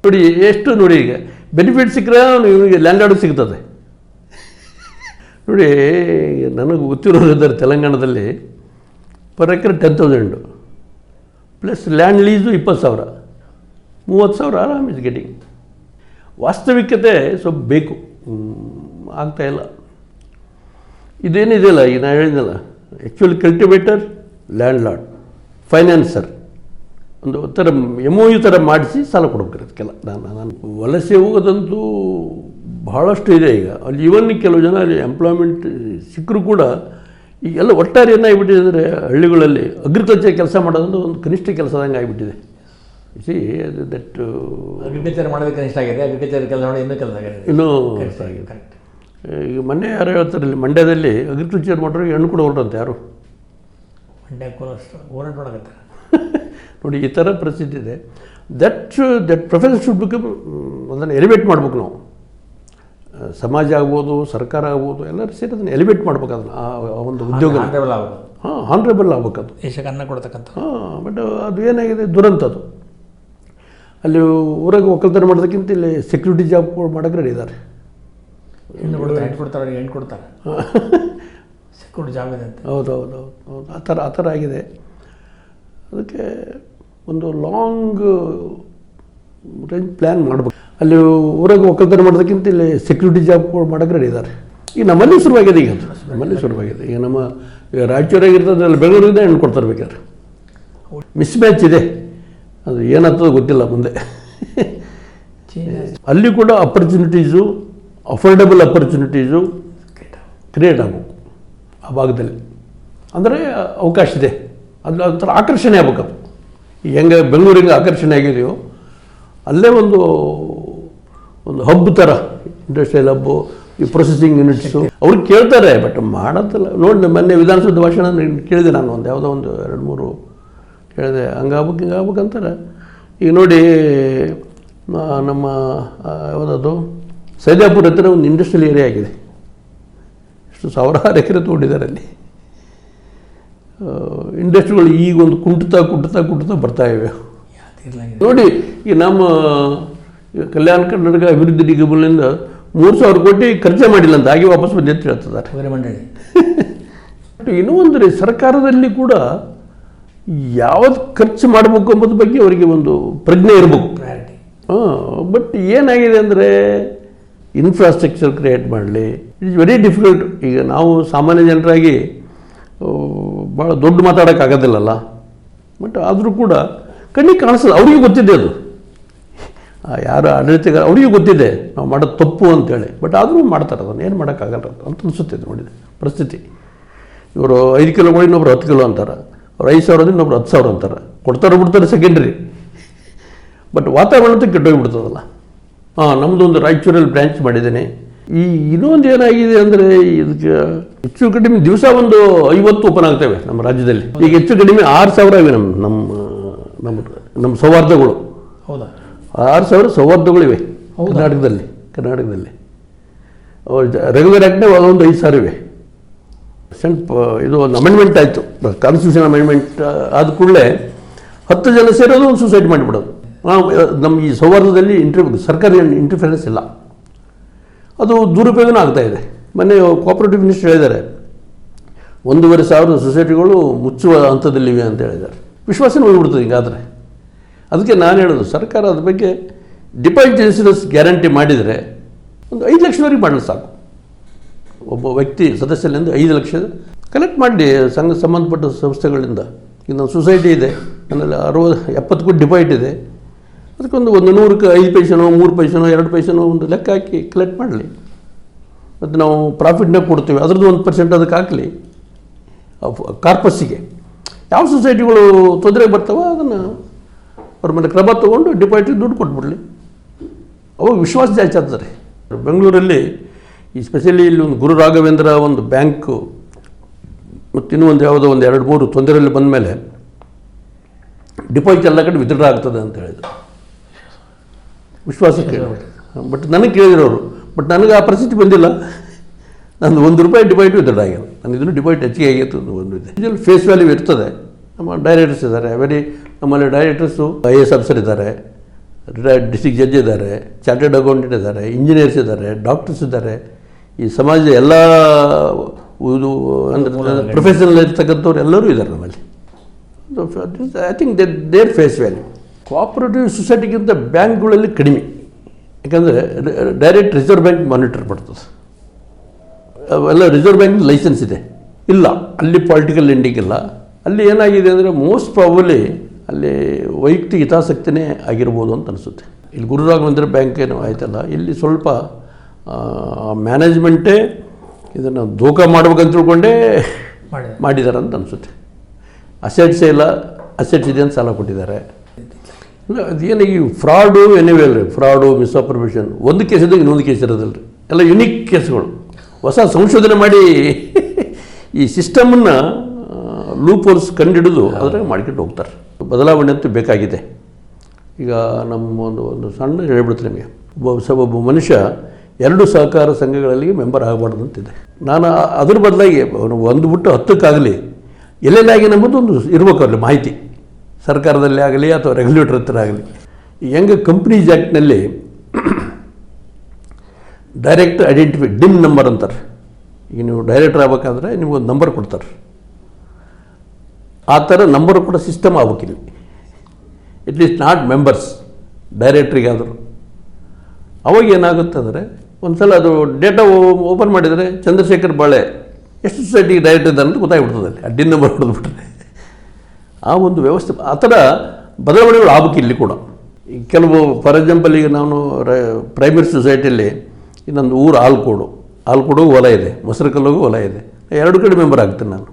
Speaker 1: ನೋಡಿ ಎಷ್ಟು ನೋಡಿ ಈಗ ಬೆನಿಫಿಟ್ ಸಿಕ್ಕರೆ ಇವನಿಗೆ ಲ್ಯಾಂಡ್ ಸಿಗ್ತದೆ. ನೋಡಿ ನನಗೆ ಗೊತ್ತಿರೋದಿದ್ದಾರೆ ತೆಲಂಗಾಣದಲ್ಲಿ per acre ten thousand plus land lease ಇಪ್ಪತ್ತು ಸಾವಿರ. ಮೂವತ್ತು ಸಾವಿರ ಆರಾಮ್ ಇಸ್ ಗೆಟಿಂಗ್ ವಾಸ್ತವಿಕತೆ ಸ್ವಲ್ಪ ಬೇಕು. ಹ್ಮ್, ಆಗ್ತಾ ಇಲ್ಲ. ಇದೇನಿದೆಯಲ್ಲ ಈಗ ನಾನು ಹೇಳಿದ್ನಲ್ಲ actually cultivator landlord financer ಒಂದು ಥರ ಎಂ ಯು ಥರ ಮಾಡಿಸಿ ಸಾಲ ಕೊಡ್ಬೇಕು ಅದಕ್ಕೆಲ್ಲ. ನಾನು ನಾನು ವಲಸೆ ಹೋಗೋದಂತೂ ಬಹಳಷ್ಟು ಇದೆ ಈಗ. ಅಲ್ಲಿ ಇವನ್ ಕೆಲವು ಜನ ಅಲ್ಲಿ ಎಂಪ್ಲಾಯ್ಮೆಂಟ್ ಸಿಕ್ಕರೂ ಕೂಡ ಈ ಎಲ್ಲ ಒಟ್ಟಾರೆ ಏನಾಗಿಬಿಟ್ಟಿದೆ ಅಂದರೆ ಹಳ್ಳಿಗಳಲ್ಲಿ ಅಗ್ರಿಕಲ್ಚರ್ ಕೆಲಸ ಮಾಡೋದಂದು ಒಂದು ಕನಿಷ್ಠ ಕೆಲಸದಂಗೆ ಆಗಿಬಿಟ್ಟಿದೆ. ಸಿ ದಟ್
Speaker 3: ಅಗ್ರಿಕಲ್ಚರ್ ಮಾಡೋದಕ್ಕೆ ಕನಿಷ್ಠ ಆಗಿದೆ. ಅಗ್ರಿಕಲ್ಚರ್ ಕೆಲಸ ಮಾಡಿ ಇನ್ನೂ ಕೆಲಸ ಆಗಿದೆ.
Speaker 1: ಇನ್ನೂ ಆಗಿದೆ ಈಗ ಮೊನ್ನೆ ಯಾರು ಹೇಳ್ತಾರೆ ಇಲ್ಲಿ ಮಂಡ್ಯದಲ್ಲಿ ಅಗ್ರಿಕಲ್ಚರ್ ಮಾಡೋರಿಗೆ ಹೆಣ್ಣು ಕೂಡ ಹೊರಟಂತೆ ಯಾರು?
Speaker 3: ಮಂಡ್ಯ ಮಾಡಕತ್ತಾರೆ [laughs]
Speaker 1: ನೋಡಿ ಈ ಥರ ಪರಿಸ್ಥಿತಿ ಇದೆ. That that professor should become ಅದನ್ನು ಎಲಿವೇಟ್ ಮಾಡ್ಬೇಕು ನಾವು. ಸಮಾಜ ಆಗ್ಬೋದು ಸರ್ಕಾರ ಆಗ್ಬೋದು ಎಲ್ಲರೂ ಸೇರಿ ಅದನ್ನು ಎಲಿವೇಟ್ ಮಾಡ್ಬೇಕು ಅದನ್ನು ಆ ಒಂದು ಉದ್ಯೋಗ ಹಾಂ ಹಾನ್ರೇಬಲ್ ಆಗ್ಬೇಕು ಅದು
Speaker 3: ದೇಶಕ್ಕೆ ಅನ್ನ ಕೊಡ್ತಕ್ಕಂಥ.
Speaker 1: ಹಾಂ ಬಟ್ ಅದು ಏನಾಗಿದೆ ದುರಂತ ಅದು ಅಲ್ಲಿ ಊರಾಗ ಒಕ್ಕಲ್ತನ ಮಾಡೋದಕ್ಕಿಂತ ಇಲ್ಲಿ ಸೆಕ್ಯೂರಿಟಿ ಜಾಬ್ ಮಾಡೋಕೆ ರೆಡಿ ಇದ್ದಾರೆ
Speaker 3: ಹೆಣ್ಣು ಕೊಡ್ತಾರೆ ಹೆಣ್ಣು ಕೊಡ್ತಾರೆ? [laughs] ಸಿಕ್ಕೊಂಡು ಜಾಬ್ ಇದೆ ಅಂತ.
Speaker 1: ಹೌದು ಹೌದು ಹೌದು ಆ ಥರ ಆ ಥರ ಆಗಿದೆ. ಅದಕ್ಕೆ ಒಂದು ಲಾಂಗ್ ರೇಂಜ್ ಪ್ಲ್ಯಾನ್ ಮಾಡಬೇಕು. ಅಲ್ಲಿ ಊರಾಗ ಒಕ್ಕಲ್ತನ ಮಾಡೋದಕ್ಕಿಂತ ಇಲ್ಲಿ ಸೆಕ್ಯೂರಿಟಿ ಜಾಬ್ ಮಾಡೋಕ್ಕೆ ರೆಡಿ ಇದ್ದಾರೆ. ಈಗ ನಮ್ಮಲ್ಲಿ ಶುರುವಾಗಿದೆ ಈಗ ನಮ್ಮಲ್ಲಿ ಶುರುವಾಗಿದೆ. ಈಗ ನಮ್ಮ ಈಗ ರಾಯಚೂರಾಗ ಇರ್ತದೆ ಅಲ್ಲಿ ಬೆಂಗಳೂರಿಂದ ಹೆಣ್ಣು ಕೊಡ್ತಾರೆ ಬೇಕಾದ್ರೆ. ಮಿಸ್ ಮ್ಯಾಚ್ ಇದೆ. ಅದು ಏನಾಗ್ತದೋ ಗೊತ್ತಿಲ್ಲ ಮುಂದೆ. ಅಲ್ಲಿ ಕೂಡ ಅಪರ್ಚುನಿಟೀಸು ಅಫೋರ್ಡಬಲ್ ಅಪರ್ಚುನಿಟೀಸು ಕ್ರಿಯೇಟ್ ಆಗಬೇಕು ಆ ಭಾಗದಲ್ಲಿ. ಅಂದರೆ ಅವಕಾಶ ಇದೆ. ಅದು ಒಂಥರ ಆಕರ್ಷಣೆ ಆಗ್ಬೇಕು ಈಗ ಹೆಂಗೆ ಬೆಂಗಳೂರಿಗೆ ಆಕರ್ಷಣೆ ಆಗಿದೆಯೋ ಅಲ್ಲೇ ಒಂದು ಒಂದು ಹಬ್ ಥರ ಇಂಡಸ್ಟ್ರಿಯಲ್ ಹಬ್ಬು ಈ ಪ್ರೊಸೆಸಿಂಗ್ ಯೂನಿಟ್ಸು ಅವ್ರು ಕೇಳ್ತಾರೆ ಬಟ್ ಮಾಡತ್ತಲ್ಲ. ನೋಡಿ ಮೊನ್ನೆ ವಿಧಾನಸೌಧ ಭಾಷಣ ಕೇಳಿದೆ ನಾನು ಒಂದು ಯಾವುದೋ ಒಂದು ಎರಡು ಮೂರು ಕೇಳಿದೆ. ಹಂಗಾಗ್ಬೇಕು ಹಿಂಗೆ ಆಗ್ಬೇಕಂತಾರೆ ಈಗ ನೋಡಿ ನಮ್ಮ ಯಾವುದದು? ಸೈದಾಪುರ ಹತ್ರ ಒಂದು ಇಂಡಸ್ಟ್ರಿಯಲ್ ಏರಿಯಾ ಆಗಿದೆ. ಎಷ್ಟು ಸಾವಿರಾರು ಎಕರೆ ತೊಗೊಂಡಿದ್ದಾರೆ ಅಲ್ಲಿ ಇಂಡಸ್ಟ್ರಿಗಳು ಈಗ ಒಂದು ಕುಂಟುತ್ತಾ ಕುಂಟುತ್ತಾ ಕುಂಟುತ್ತಾ ಬರ್ತಾ ಇವೆ. ನೋಡಿ ಈಗ ನಮ್ಮ ಈ ಕಲ್ಯಾಣ ಕರ್ನಾಟಕ ಅಭಿವೃದ್ಧಿ ನಿಗಮದಿಂದ ಮೂರು ಸಾವಿರ ಕೋಟಿ ಖರ್ಚೆ ಮಾಡಿಲ್ಲ ಅಂತ ಹಾಗೆ ವಾಪಸ್ ಬಂದು ಅಂತ ಹೇಳ್ತಿದ್ದಾರೆ. [laughs] ಇನ್ನೂ ಒಂದು ರೀ ಸರ್ಕಾರದಲ್ಲಿ ಕೂಡ ಯಾವ್ದು ಖರ್ಚು ಮಾಡಬೇಕು ಎಂಬುದ್ರ ಬಗ್ಗೆ ಅವರಿಗೆ ಒಂದು ಪ್ರಜ್ಞೆ ಇರಬೇಕು.
Speaker 3: ಹಾಂ
Speaker 1: ಬಟ್ ಏನಾಗಿದೆ ಅಂದರೆ ಇನ್ಫ್ರಾಸ್ಟ್ರಕ್ಚರ್ ಕ್ರಿಯೇಟ್ ಮಾಡಲಿ. ಇಟ್ಸ್ ವೆರಿ ಡಿಫಿಕಲ್ಟ್ ಈಗ ನಾವು ಸಾಮಾನ್ಯ ಜನರಾಗಿ ಭಾಳ ದೊಡ್ಡ ಮಾತಾಡೋಕ್ಕಾಗೋದಿಲ್ಲಲ್ಲ ಬಟ್ ಆದರೂ ಕೂಡ ಕಣ್ಣಿಗೆ ಕಾಣಿಸಲ್ಲ. ಅವ್ರಿಗೆ ಗೊತ್ತಿದೆ ಅದು. ಯಾರು ಆಡಳಿತಗಾರ, ಅವರಿಗೂ ಗೊತ್ತಿದೆ. ನಾವು ಮಾಡೋದು ತಪ್ಪು ಅಂತೇಳಿ. ಬಟ್ ಆದರೂ ಮಾಡ್ತಾರೆ ಅದನ್ನು. ಏನು ಮಾಡೋಕ್ಕಾಗಲ್ಲ ಅಂತ ಅನಿಸುತ್ತೆ ನೋಡಿ ನೋಡಿದೆ ಪರಿಸ್ಥಿತಿ. ಇವರು ಐದು ಕಿಲೋ ಕೊಡಿ ಇನ್ನೊಬ್ರು ಹತ್ತು ಕಿಲೋ ಅಂತಾರೆ. ಅವ್ರು ಐದು ಸಾವಿರ ಇನ್ನೊಬ್ರು ಹತ್ತು ಸಾವಿರ ಅಂತಾರೆ. ಕೊಡ್ತಾರೆ ಬಿಡ್ತಾರೆ ಸೆಕೆಂಡ್ರಿ ಬಟ್ ವಾತಾವರಣ ಕೆಟ್ಟೋಗಿ ಕೆಟ್ಟೋಗ್ಬಿಡ್ತದಲ್ಲ ಹಾಂ ನಮ್ಮದೊಂದು ರಾಯಚೂರಲ್ಲಿ ಬ್ರ್ಯಾಂಚ್ ಮಾಡಿದ್ದೇನೆ. ಈ ಇನ್ನೊಂದು ಏನಾಗಿದೆ ಅಂದರೆ ಇದಕ್ಕೆ ಹೆಚ್ಚು ಕಡಿಮೆ ದಿವಸ ಒಂದು ಐವತ್ತು ಓಪನ್ ಆಗ್ತವೆ ನಮ್ಮ ರಾಜ್ಯದಲ್ಲಿ. ಈಗ ಹೆಚ್ಚು ಕಡಿಮೆ ಆರು ಸಾವಿರ ಇವೆ ನಮ್ಮ ನಮ್ಮ ನಮ್ಮ ನಮ್ಮ ಸೌಹಾರ್ದಗಳು.
Speaker 3: ಹೌದಾ?
Speaker 1: ಆರು ಸಾವಿರ ಸೌಹಾರ್ದಗಳಿವೆ? ಕರ್ನಾಟಕದಲ್ಲಿ ಕರ್ನಾಟಕದಲ್ಲಿ. ರೆಗ್ಯುಲರ್ ಆ್ಯಕ್ಟ್ನೇ ಒಂದು ಐದು ಸಾವಿರ ಇವೆ. ಸೆಂಟ್ ಇದು ಒಂದು ಅಮೆಂಡ್ಮೆಂಟ್ ಆಯಿತು. ಕಾನ್ಸ್ಟಿಟ್ಯೂಷನ್ ಅಮೆಂಡ್ಮೆಂಟ್ ಆದ ಕೂಡಲೇ ಹತ್ತು ಜನ ಸೇರೋದು ಒಂದು ಸೂಸೈಡ್ ಮಾಡಿಬಿಡೋದು. ಆ, ನಮ್ಮ ಈ ಸೌಹಾರ್ದದಲ್ಲಿ ಇಂಟ್ರಿ ಸರ್ಕಾರಿ ಇಂಟರ್ಫಿರೆನ್ಸ್ ಇಲ್ಲ. ಅದು ದುರುಪಯೋಗನೂ ಆಗ್ತಾ ಇದೆ. ಮೊನ್ನೆ ಕೋಆಪರೇಟಿವ್ ಮಿನಿಸ್ಟರ್ ಹೇಳಿದ್ದಾರೆ. ಒಂದೂವರೆ ಸಾವಿರ ಸೊಸೈಟಿಗಳು ಮುಚ್ಚುವ ಹಂತದಲ್ಲಿವೆ ಅಂತ ಹೇಳಿದ್ದಾರೆ. ವಿಶ್ವಾಸನೇ ಹೋಗ್ಬಿಡ್ತದೆ ಆದರೆ ಅದಕ್ಕೆ ನಾನು ಹೇಳೋದು ಸರ್ಕಾರ ಅದ್ರ ಬಗ್ಗೆ ಡಿಪಾಸಿಟ್ ಇನ್ಸೂರೆನ್ಸ್ ಗ್ಯಾರಂಟಿ ಮಾಡಿದರೆ ಒಂದು ಐದು ಲಕ್ಷದವರೆಗೆ ಮಾಡಲು ಸಾಕು. ಒಬ್ಬ ವ್ಯಕ್ತಿ ಸದಸ್ಯರಿಂದ ಐದು ಲಕ್ಷ ಕಲೆಕ್ಟ್ ಮಾಡಿ ಸಂಘ ಸಂಬಂಧಪಟ್ಟ ಸಂಸ್ಥೆಗಳಿಂದ. ಈಗ ನಮ್ಮ ಸೊಸೈಟಿ ಇದೆ. ನನ್ನಲ್ಲಿ ಅರವತ್ತು ಎಪ್ಪತ್ತು ಕೋಟಿ ಡಿಪಾಸಿಟ್ ಇದೆ. ಅದಕ್ಕೊಂದು ಒಂದು ನೂರಕ್ಕೆ ಐದು ಪೈಸನೋ, ಮೂರು ಪೈಸನೋ, ಎರಡು ಪೈಸನೋ ಒಂದು ಲೆಕ್ಕ ಹಾಕಿ ಕಲೆಕ್ಟ್ ಮಾಡಲಿ. ಮತ್ತು ನಾವು ಪ್ರಾಫಿಟ್ನ ಕೊಡ್ತೀವಿ. ಅದ್ರದ್ದು ಒಂದು ಪರ್ಸೆಂಟ್ ಅದಕ್ಕೆ ಹಾಕಲಿ. ಕಾರ್ಪಸ್ಸಿಗೆ ಯಾವ ಸೊಸೈಟಿಗಳು ತೊಂದರೆ ಬರ್ತಾವೋ ಅದನ್ನು ಅವ್ರ ಮೇಲೆ ಕ್ರಮ ತೊಗೊಂಡು ಡಿಪಾಸಿಟ್ ದುಡ್ಡು ಕೊಟ್ಬಿಡಲಿ. ಅವಾಗ ವಿಶ್ವಾಸ ಜಾಸ್ತಿ ಆಗ್ತದೆ. ಬೆಂಗಳೂರಲ್ಲಿ ಈ ಸ್ಪೆಷಲಿ ಇಲ್ಲಿ ಒಂದು ಗುರು ರಾಘವೇಂದ್ರ ಒಂದು ಬ್ಯಾಂಕು ಮತ್ತು ಇನ್ನೂ ಒಂದು ಯಾವುದೋ ಒಂದು ಎರಡು ಮೂರು ತೊಂದರೆಯಲ್ಲಿ ಬಂದ ಮೇಲೆ ಡಿಪಾಸಿಟ್ ಎಲ್ಲ ಕಡೆ ವಿತ್ಡ್ರಾ ಆಗ್ತದೆ ಅಂತ ಹೇಳಿದ್ರು. ವಿಶ್ವಾಸಕ್ಕೆ ಬಟ್ ನನಗೆ ಕೇಳಿರೋರು ಬಟ್ ನನಗೆ ಆ ಪರಿಸ್ಥಿತಿ ಬಂದಿಲ್ಲ. ನಂದು ಒಂದು ರೂಪಾಯಿ ಡಿಪಾಯಿಟ್ ವಿತ್ಡ್ರಾ ಆಗಿಲ್ಲ ನಾನು ಇದನ್ನು ಡಿಪಾಯಿಟ್ ಹೆಚ್ಚಿಗೆ ಆಗಿತ್ತು ಒಂದು ಇದೆ. ಇದರಲ್ಲಿ ಫೇಸ್ ವ್ಯಾಲ್ಯೂ ಇರ್ತದೆ. ನಮ್ಮ ಡೈರೆಕ್ಟರ್ಸ್ ಇದ್ದಾರೆ. ವೆರಿ ನಮ್ಮಲ್ಲಿ ಡೈರೆಕ್ಟರ್ಸು ಐ ಎಸ್ ಆಫೀಸರ್ ಇದ್ದಾರೆ. ರಿಟೈರ್ಡ್ ಡಿಸ್ಟಿಕ್ ಜಡ್ಜ್ ಇದ್ದಾರೆ. ಚಾರ್ಟೆಡ್ ಅಕೌಂಟೆಂಟ್ ಇದ್ದಾರೆ. ಇಂಜಿನಿಯರ್ಸ್ ಇದ್ದಾರೆ. ಡಾಕ್ಟರ್ಸ್ ಇದ್ದಾರೆ. ಈ ಸಮಾಜದ ಎಲ್ಲ ಇದು ಅಂದರೆ ಪ್ರೊಫೆಷನಲ್ ಇರ್ತಕ್ಕಂಥವ್ರು ಎಲ್ಲರೂ ಇದ್ದಾರೆ ನಮ್ಮಲ್ಲಿ. I think they their face value cooperative ಸೊಸೈಟಿಗಿಂತ ಬ್ಯಾಂಕ್ಗಳಲ್ಲಿ ಕಡಿಮೆ. ಯಾಕಂದರೆ ಡೈರೆಕ್ಟ್ ರಿಸರ್ವ್ ಬ್ಯಾಂಕ್ ಮಾನಿಟರ್ ಮಾಡ್ತದೆ. ಅವೆಲ್ಲ ರಿಸರ್ವ್ ಬ್ಯಾಂಕ್ ಲೈಸೆನ್ಸ್ ಇದೆ. ಇಲ್ಲ ಅಲ್ಲಿ ಪೊಲಿಟಿಕಲ್ ಲೆಂಡಿಂಗ್ ಇಲ್ಲ. ಅಲ್ಲಿ ಏನಾಗಿದೆ ಅಂದರೆ ಮೋಸ್ಟ್ ಪ್ರಾಬಲಿ ಅಲ್ಲಿ ವೈಯಕ್ತಿಕ ಹಿತಾಸಕ್ತಿನೇ ಆಗಿರ್ಬೋದು ಅಂತ ಅನಿಸುತ್ತೆ. ಇಲ್ಲಿ ಗುರು ರಾಘವೇಂದ್ರ ಬ್ಯಾಂಕ್ ಏನೋ ಆಯ್ತಲ್ಲ ಇಲ್ಲಿ ಸ್ವಲ್ಪ ಮ್ಯಾನೇಜ್ಮೆಂಟೇ ಇದನ್ನು ಧೋಖ ಮಾಡ್ಬೇಕಂತ ತಿಳ್ಕೊಂಡೇ
Speaker 3: ಮಾಡಿದೆ
Speaker 1: ಮಾಡಿದ್ದಾರೆ ಅಂತ ಅನಿಸುತ್ತೆ. ಅಸೆಟ್ಸೇ ಇಲ್ಲ ಅಸೆಟ್ಸ್ ಇದೆ ಅಂತ ಸಾಲ ಕೊಟ್ಟಿದ್ದಾರೆ. ಇಲ್ಲ ಅದೇನು ಈ ಫ್ರಾಡು ಎನಿವೇ ಅಲ್ರಿ. ಫ್ರಾಡು ಮಿಸ್ಅಪ್ರಮೇಷನ್ ಒಂದು ಕೇಸ್ ಇದ್ದಾಗ ಇನ್ನೊಂದು ಕೇಸ್ ಇರೋದಿಲ್ಲ ರೀ ಎಲ್ಲ ಯುನಿಕ್ ಕೇಸ್ಗಳು ಹೊಸ ಸಂಶೋಧನೆ ಮಾಡಿ [laughs] ಈ ಸಿಸ್ಟಮನ್ನು ಲೂಪೋಲ್ಸ್ ಕಂಡುಹಿಡಿದು ಅದ್ರಾಗ ಮಾಡ್ಕೊಂಡು ಹೋಗ್ತಾರೆ. ಬದಲಾವಣೆ ಅಂತೂ ಬೇಕಾಗಿದೆ. ಈಗ ನಮ್ಮ ಒಂದು ಒಂದು ಸಣ್ಣ ಹೇಳ್ಬಿಡ್ತೀನಿ ನಿಮಗೆ. ಒಬ್ಬ ಒಬ್ಬ ಮನುಷ್ಯ ಎರಡು ಸಹಕಾರ ಸಂಘಗಳಲ್ಲಿ ಮೆಂಬರ್ ಆಗಬಾರ್ದು ಅಂತಿದೆ ನಾನು ಅದ್ರ ಬದಲಾಗಿ ಒಂದು ಬಿಟ್ಟು ಹತ್ತಕ್ಕಾಗಲಿ, ಎಲ್ಲೆಲ್ಲಾಗಿ ನಮ್ಮದು ಒಂದು ಇರಬೇಕು ಅಲ್ಲಿ ಮಾಹಿತಿ. ಸರ್ಕಾರದಲ್ಲಿ ಆಗಲಿ ಅಥವಾ ರೆಗ್ಯುಲೇಟರ್ ಹತ್ರ ಆಗಲಿ. ಹೆಂಗೆ ಕಂಪ್ನೀಸ್ ಆ್ಯಕ್ಟ್ನಲ್ಲಿ ಡೈರೆಕ್ಟ್ ಐಡೆಂಟಿಫೈ ಡಿಮ್ ನಂಬರ್ ಅಂತಾರೆ. ಈಗ ನೀವು ಡೈರೆಕ್ಟರ್ ಆಗ್ಬೇಕಾದ್ರೆ ನಿಮಗೊಂದು ನಂಬರ್ ಕೊಡ್ತಾರೆ. ಆ ಥರ ನಂಬರ್ ಕೂಡ ಸಿಸ್ಟಮ್ ಆಗ್ಬೇಕಿಲ್ಲಿ ಇಟ್ ನಾಟ್ ಮೆಂಬರ್ಸ್ ಡೈರೆಕ್ಟ್ರಿಗಾದರೂ ಅವಾಗ ಏನಾಗುತ್ತೆ ಅಂದರೆ ಒಂದು ಸಲ ಅದು ಡೇಟಾ ಓಪನ್ ಮಾಡಿದರೆ ಚಂದ್ರಶೇಖರ್ ಬಾಳೆ, ಎಷ್ಟು ಸೊಸೈಟಿಗೆ ಡೈರೆಕ್ಟ್ ಇದ್ದಾರೆ ಅಂತ ಗೊತ್ತಾಗ್ಬಿಡ್ತದೆ ಅಲ್ಲಿ. ಅಡ್ಡಿನ ನಂಬರ್ ಹೊಡೆದ್ಬಿಟ್ರೆ ಆ ಒಂದು ವ್ಯವಸ್ಥೆ, ಆ ಥರ ಬದಲಾವಣೆಗಳು ಆಗಬೇಕು ಇಲ್ಲಿ ಕೂಡ. ಕೆಲವು ಫಾರ್ ಎಕ್ಸಾಂಪಲ್ ಈಗ ನಾನು ಪ್ರೈಮರಿ ಸೊಸೈಟಿಯಲ್ಲಿ ಇನ್ನೊಂದು ಊರು ಆಲ್ಕೋಡು ಆಲ್ಕೋಡು ಹೊಲ ಇದೆ, ಮೊಸರುಕಲ್ಲಿಗೂ ಹೊಲ ಇದೆ. ಎರಡು ಕಡೆ ಮೆಂಬರ್ ಆಗ್ತೇನೆ ನಾನು.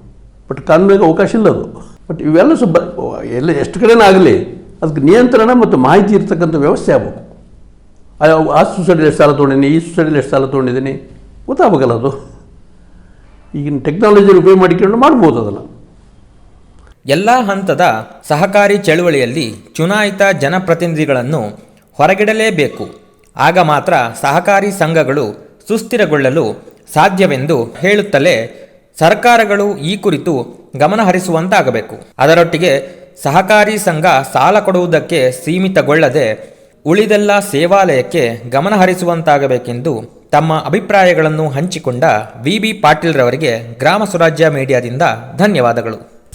Speaker 1: ಬಟ್ ಕಾನೂನಿಗೆ ಅವಕಾಶ ಇಲ್ಲ ಅದು. ಬಟ್ ಇವೆಲ್ಲ ಸ್ವಲ್ಪ ಎಲ್ಲ ಎಷ್ಟು ಕಡೆನೇ ಆಗಲಿ, ಅದಕ್ಕೆ ನಿಯಂತ್ರಣ ಮತ್ತು ಮಾಹಿತಿ ಇರ್ತಕ್ಕಂಥ ವ್ಯವಸ್ಥೆ ಆಗಬೇಕು. ಆ- ಆ ಸೊಸೈಟಿಲಿ ಎಷ್ಟು ಸಾಲ ತೊಗೊಂಡಿದ್ದೀನಿ, ಈ ಸೊಸೈಟಿಲಿ ಎಷ್ಟು ಸಾಲ ತೊಗೊಂಡಿದ್ದೀನಿ, ಗೊತ್ತಾಗಬೇಕಲ್ಲ ಅದು. ಈಗಿನ ಟೆಕ್ನಾಲಜಿಯಲ್ಲಿ ಉಪಯೋಗ ಮಾಡಿಕೊಂಡು ಮಾಡ್ಬೋದು ಅದನ್ನು.
Speaker 2: ಎಲ್ಲ ಹಂತದ ಸಹಕಾರಿ ಚಳುವಳಿಯಲ್ಲಿ ಚುನಾಯಿತ ಜನಪ್ರತಿನಿಧಿಗಳನ್ನು ಹೊರಗಿಡಲೇಬೇಕು. ಆಗ ಮಾತ್ರ ಸಹಕಾರಿ ಸಂಘಗಳು ಸುಸ್ಥಿರಗೊಳ್ಳಲು ಸಾಧ್ಯವೆಂದು ಹೇಳುತ್ತಲೇ ಸರ್ಕಾರಗಳು ಈ ಕುರಿತು ಗಮನಹರಿಸುವಂತಾಗಬೇಕು ಅದರೊಟ್ಟಿಗೆ ಸಹಕಾರಿ ಸಂಘ ಸಾಲ ಕೊಡುವುದಕ್ಕೆ ಸೀಮಿತಗೊಳ್ಳದೆ ಉಳಿದೆಲ್ಲ ಸೇವಾಲಯಕ್ಕೆ ಗಮನಹರಿಸುವಂತಾಗಬೇಕೆಂದು ತಮ್ಮ ಅಭಿಪ್ರಾಯಗಳನ್ನು ಹಂಚಿಕೊಂಡ ವಿ ಬಿ ಪಾಟೀಲ್ರವರಿಗೆ ಗ್ರಾಮ ಸ್ವರಾಜ್ಯ ಮೀಡಿಯಾದಿಂದ ಧನ್ಯವಾದಗಳು.